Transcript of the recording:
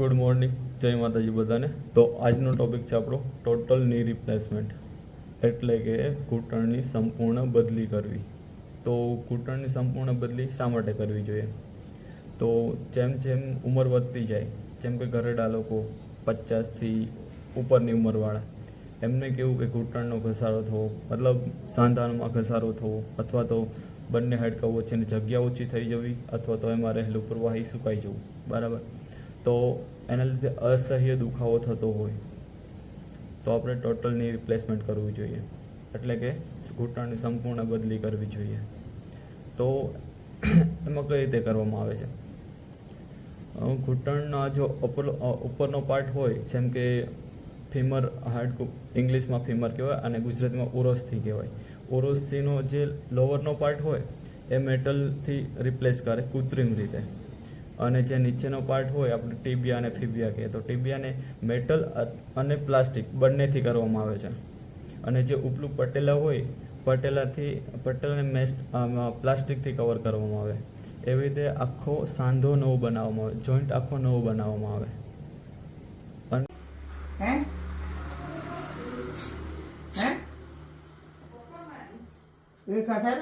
Good morning જય માતાજી બધાને. તો આજનો ટોપિક છે આપણો ટોટલની રિપ્લેસમેન્ટ એટલે કે ઘૂંટણની સંપૂર્ણ બદલી કરવી. તો ઘૂંટણની સંપૂર્ણ બદલી શા માટે કરવી જોઈએ? તો જેમ જેમ ઉંમર વધતી જાય, જેમ કે ઘરેડા લોકો પચાસથી ઉપરની ઉંમરવાળા, એમને કેવું કે ઘૂંટણનો ઘસારો થવો, મતલબ સાંધામાં ઘસારો થવો, અથવા તો બંને હાડકાઓ વચ્ચેની જગ્યા ઓછી થઈ જવી, અથવા તો એમાં રહેલું પ્રવાહી સુકાઈ જવું. બરાબર? તો એના લીધે અસહ્ય દુખાવો થતો હોય. તો આપણે ટોટલની રિપ્લેસમેન્ટ કરવું જોઈએ. એટલે કે ઘૂંટણની સંપૂર્ણ બદલી કરવી જોઈએ. તો એમાં કઈ રીતે કરવામાં આવે છે? ઘૂંટણના જો ઉપર ઉપરનો પાર્ટ હોય, જેમ કે ફીમર હાર્ડ ઇંગ્લિશમાં ફીમર કહેવાય અને ગુજરાતીમાં ઉરોસ્થિ કહેવાય. ઉરોસ્થિનો જે લોવરનો પાર્ટ હોય, એ મેટલથી રિપ્લેસ કરે કૃત્રિમ રીતે. અને જે નીચેનો પાર્ટ હોય આપણે ટીબિયા અને ફિબિયા કહીએ તો ટીબિયાને મેટલ અને પ્લાસ્ટિક બંનેથી કરવામાં આવે છે. અને જે ઉપલું પટેલા હોય પટેલાથી પટેલાને મેસ્ટ પ્લાસ્ટિકથી કવર કરવામાં આવે. એવી રીતે આખો સાંધો નવો બનાવવામાં આવે જોઈન્ટ આખો નવો બનાવવામાં આવે. અને હે? હે? એ કસાય